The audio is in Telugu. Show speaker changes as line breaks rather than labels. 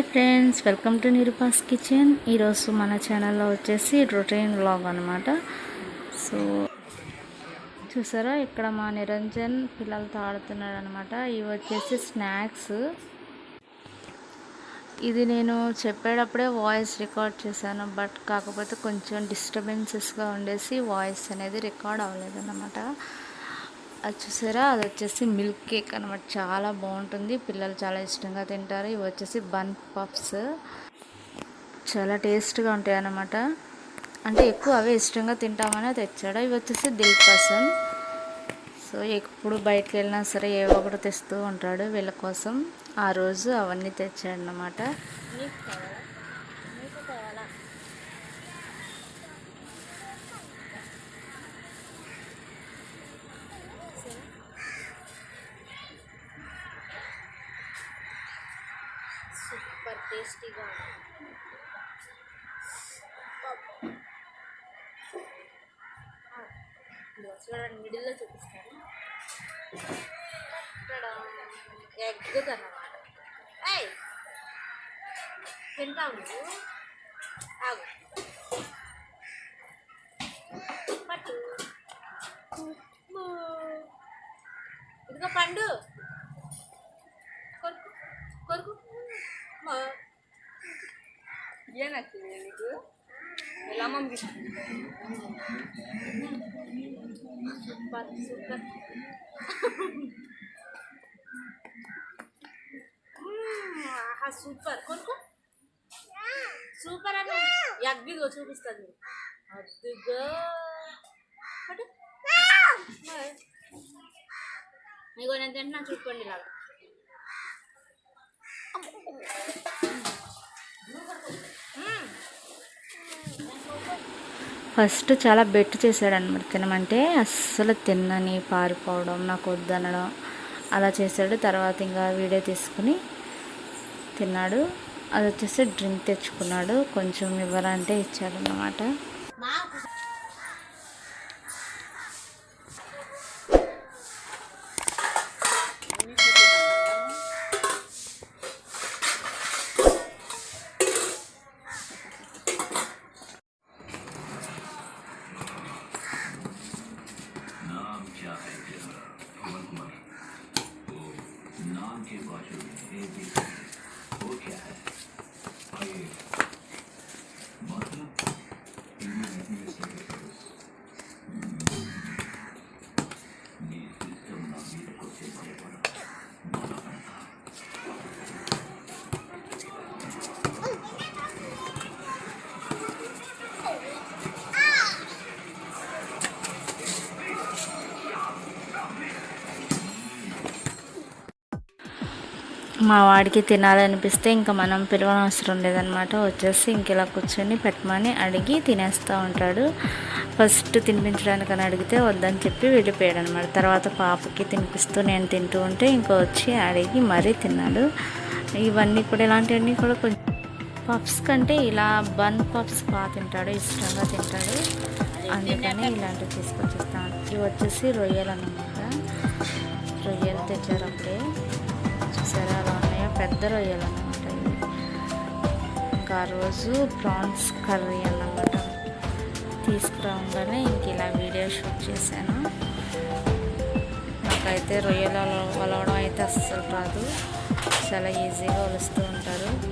Hi friends welcome to Nirupa's kitchen. ఈరోజు మన ఛానల్లో వచ్చేసి రొటీన్ వ్లాగ్ అనమాట సో చూసారా ఇక్కడ మా నిరంజన్ పిల్లలతో ఆడుతున్నాడు అనమాట ఇవి వచ్చేసి స్నాక్స్. ఇది నేను చెప్పేటప్పుడే వాయిస్ రికార్డ్ చేశాను బట్ కాకపోతే కొంచెం డిస్టర్బెన్సెస్గా ఉండేసి వాయిస్ అనేది రికార్డ్ అవ్వలేదన్నమాట. అది చూసారా? అది వచ్చేసి మిల్క్ కేక్ అనమాట చాలా బాగుంటుంది. పిల్లలు చాలా ఇష్టంగా తింటారు. ఇవి వచ్చేసి బన్ పఫ్స్. చాలా టేస్ట్గా ఉంటాయి అన్నమాట. అంటే ఎక్కువ అవే ఇష్టంగా తింటామని తెచ్చాడు? ఇవి వచ్చేసి దిల్ పసన్ సో ఎప్పుడు బయటకు వెళ్ళినా సరే ఏవో ఒకటి తెస్తూ ఉంటాడు వీళ్ళ కోసం. ఆ రోజు అవన్నీ తెచ్చాడు అన్నమాట
సూపర్ టేస్టీగా చూడండి మిడిల్లో చూపిస్తాను. ఇక్కడ ఎగ్ అన్నమాట. ఏయ్! తింటావు నువ్వు ఆగు. పట్టు. ఇదిగో పండు.
ఏనొచ్చింది నీకు ఎలా
సూపర్ ఆహా సూపర్ కొనుక్కో సూపర్ అని ఎగ్గిగో చూపిస్తుంది అద్దుగో నీకు నేను తింటున్నా చూసుకోండి ఇలాగా
ఫస్ట్ చాలా బెట్ చేశాడనమాట తినమంటే అస్సలు తిన్నని పారిపోవడం నాకు వద్దనడం. అలా చేశాడు. తర్వాత ఇంకా వీడియో తీసుకుని తిన్నాడు. అది వచ్చేసి డ్రింక్ తెచ్చుకున్నాడు. కొంచెం ఇవ్వరంటే ఇచ్చాడు అన్నమాట
మా
వాడికి తినాలనిపిస్తే ఇంకా మనం పిలవనవసరం లేదనమాట వచ్చేసి ఇంక ఇలా కూర్చొని పెట్టమని అడిగి తినేస్తూ ఉంటాడు. ఫస్ట్ తినిపించడానికని అడిగితే వద్దని చెప్పి వెళ్ళిపోయాడు అనమాట తర్వాత పాపకి తినిపిస్తూ నేను తింటూ ఉంటే ఇంకో వచ్చి అడిగి మరీ తిన్నాడు. ఇవన్నీ కూడా ఇలాంటివన్నీ కూడా కొంచెం పఫ్స్ కంటే ఇలా బన్ పఫ్స్ బాగా తింటాడు ఇష్టంగా తింటాడు. అందుకని ఇలాంటివి తీసుకొచ్చిస్తాను. ఇవి వచ్చేసి రొయ్యలు అనమాట రొయ్యలు తెచ్చారు అప్పుడే. చూసారా అలా ఉన్నాయో? పెద్ద రొయ్యలు అనమాట ఇవి. ఇంకా ఆ రోజు ప్రాన్స్ కర్రీ అన్నమాట. తీసుకురాగానే ఇంక ఇలా వీడియో షూట్ చేశాను. నాకైతే రొయ్యలు వలవడం అయితే అస్సలు రాదు. చాలా ఈజీగా వలుస్తూ ఉంటారు.